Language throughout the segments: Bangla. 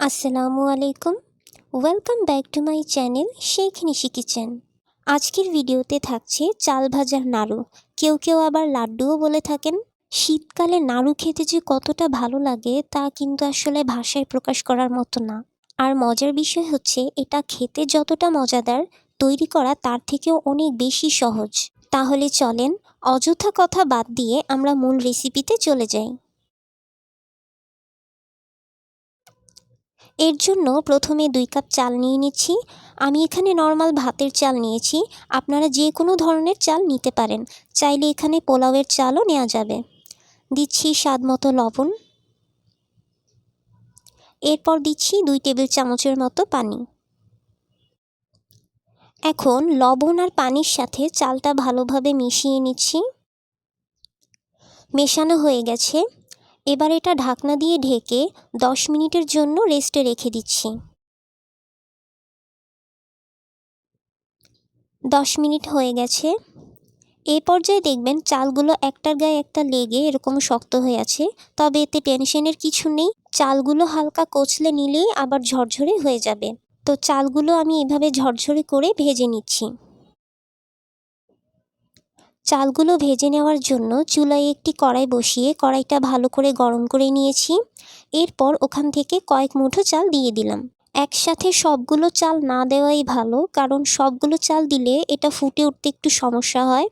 আসসালামু আলাইকুম। Welcome back to my channel Sheikh Nishi kitchen আজকের ভিডিওতে থাকছে চাল ভাজার নাড়ু। কেউ কেউ আবার লাড্ডুও বলে থাকেন। শীতকালে নাড়ু খেতে যে কতটা ভালো লাগে, তা কিন্তু আসলে ভাষায় প্রকাশ করার মতো না। আর মজার বিষয় হচ্ছে, এটা খেতে যতটা মজাদার তৈরি করা, তার থেকেও অনেক বেশি সহজ। তাহলে চলেন, অযথা কথা বাদ দিয়ে আমরা মূল রেসিপিতে চলে যাই। এর জন্য প্রথমে দুই কাপ চাল নিয়ে নিচ্ছি। আমি এখানে নর্মাল ভাতের চাল নিয়েছি। আপনারা যে কোনো ধরনের চাল নিতে পারেন। চাইলে এখানে পোলাওয়ের চালও নেওয়া যাবে। দিচ্ছি স্বাদ মতো লবণ। এরপর দিচ্ছি দুই টেবিল চামচের মতো পানি। এখন লবণ আর পানির সাথে চালটা ভালোভাবে মিশিয়ে নিচ্ছি। মেশানো হয়ে গেছে। এবার এটা ঢাকনা দিয়ে ঢেকে দশ মিনিটের জন্য রেস্টে রেখে দিচ্ছি। দশ মিনিট হয়ে গেছে। এই পর্যায়ে দেখবেন চালগুলো একটার গায়ে একটা লেগে এরকম শক্ত হয়ে আছে, তবে এতে টেনশনের কিছু নেই। চালগুলো হালকা কচলে নিলেই আবার ঝরঝরে হয়ে যাবে। তো চালগুলো আমি এভাবে ঝরঝরে করে ভেজে নিচ্ছি। চালগুলো ভেজে নেওয়ার জন্য চুলায় একটি কড়াই বসিয়ে কড়াইটা ভালো করে গরম করে নিয়েছি। এরপর ওখান থেকে কয়েক মুঠো চাল দিয়ে দিলাম। একসাথে সবগুলো চাল না দেওয়াই ভালো, কারণ সবগুলো চাল দিলে এটা ফুটে উঠতে একটু সমস্যা হয়।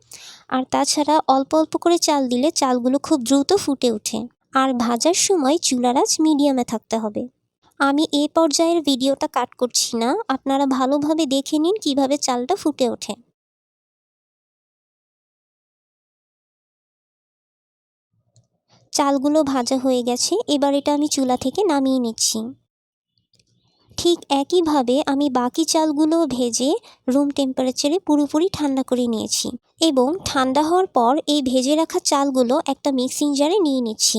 আর তাছাড়া অল্প অল্প করে চাল দিলে চালগুলো খুব দ্রুত ফুটে ওঠে। আর ভাজার সময় চুলার মিডিয়ামে থাকতে হবে। আমি এই পর্যায়ের ভিডিওটা কাট করছি না। আপনারা ভালোভাবে দেখে নিন কীভাবে চালটা ফুটে ওঠে। চালগুলো ভাজা হয়ে গেছে, এবার এটা আমি চুলা থেকে নামিয়ে নিচ্ছি। ঠিক একইভাবে আমি বাকি চালগুলো ভেজে রুম টেম্পারেচারে পুরোপুরি ঠান্ডা করে নিয়েছি এবং ঠান্ডা হওয়ার পর এই ভেজে রাখা চালগুলো একটা মিক্সিং জারে নিয়ে নিচ্ছি।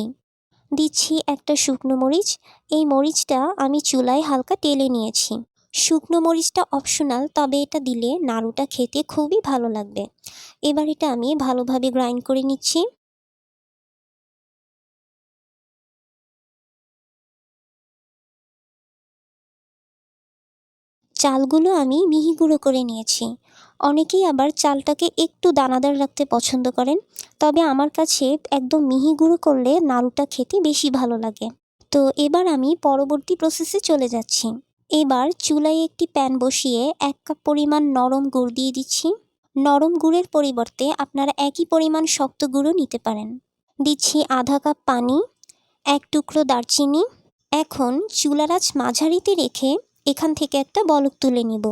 দিচ্ছি একটা শুকনো মরিচ, এই মরিচটা আমি চুলায় হালকা তেলে নিয়েছি। শুকনো মরিচটা অপশনাল তবে এটা দিলে নাড়ুটা খেতে খুবই ভালো লাগবে। এবার এটা আমি ভালোভাবে গ্রাইন্ড করে নিচ্ছি। চালগুলো আমি মিহি গুঁড়ো করে নিয়েছি। অনেকেই আবার চালটাকে একটু দানাদার রাখতে পছন্দ করেন, তবে আমার কাছে একদম মিহি গুঁড়ো করলে নাড়ুটা খেতে বেশি ভালো লাগে। তো এবার আমি পরবর্তী প্রসেসে চলে যাচ্ছি। এবার চুলায় একটি প্যান বসিয়ে এক কাপ পরিমাণ নরম গুড় দিয়ে দিচ্ছি। নরম গুড়ের পরিবর্তে আপনারা একই পরিমাণ শক্ত গুঁড়ো নিতে পারেন। দিচ্ছি আধা কাপ পানি, এক টুকরো দারচিনি। এখন চুলার আঁচ মাঝারিতে রেখে এখান থেকে একটা বলক তুলে নিব।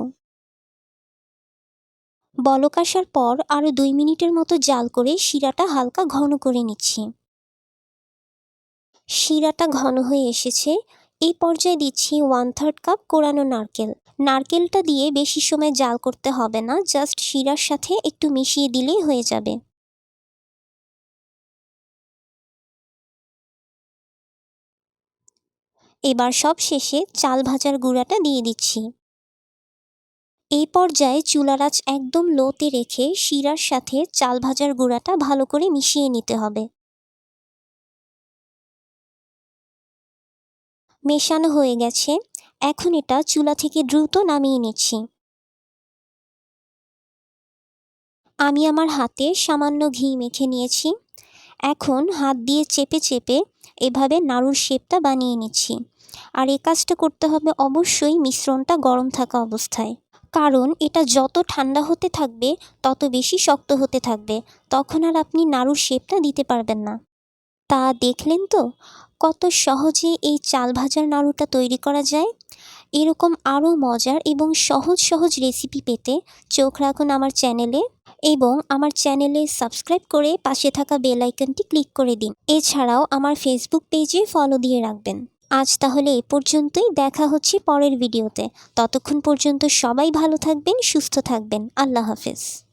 বলক আসার পর আরও দুই মিনিটের মতো জাল করে শিরাটা হালকা ঘন করে নিচ্ছি। শিরাটা ঘন হয়ে এসেছে। এই পর্যায়ে দিচ্ছি ওয়ান থার্ড কাপ কোরানো নারকেল। নারকেলটা দিয়ে বেশি সময় জাল করতে হবে না, জাস্ট শিরার সাথে একটু মিশিয়ে দিলেই হয়ে যাবে। এবার সব শেষে চাল ভাজার গুঁড়াটা দিয়ে দিচ্ছি। এই পর্যায়ে চুলার আঁচ একদম লোতে রেখে শিরার সাথে চাল ভাজার গুঁড়াটা ভালো করে মিশিয়ে নিতে হবে। মেশানো হয়ে গেছে। এখন এটা চুলা থেকে দ্রুত নামিয়ে নিচ্ছি। আমি আমার হাতে সামান্য ঘি মেখে নিয়েছি। এখন হাত দিয়ে চেপে চেপে এভাবে নাড়ুর শেপটা বানিয়ে নিচ্ছি। আর এই কাজটা করতে হবে অবশ্যই মিশ্রণটা গরম থাকা অবস্থায়। কারণ এটা যত ঠান্ডা হতে থাকবে, তত বেশি শক্ত হতে থাকবে, তখন আর আপনি নাড়ুর শেপটা দিতে পারবেন না। তা দেখলেন তো? কত সহজে এই চাল ভাজার নাড়ুটা তৈরি করা যায়। এরকম আরও মজার এবং সহজ সহজ রেসিপি পেতে চোখ রাখুন আমার চ্যানেলে। এবং আমার চ্যানেলে সাবস্ক্রাইব করে পাশে থাকা বেল আইকনটি ক্লিক করে দিন। এছাড়াও আমার ফেসবুক পেজে ফলো দিয়ে রাখবেন। আজ তাহলে এ পর্যন্তই। দেখা হচ্ছে পরের ভিডিওতে ততক্ষণ পর্যন্ত সবাই ভালো থাকবেন, সুস্থ থাকবেন। আল্লাহ হাফেজ।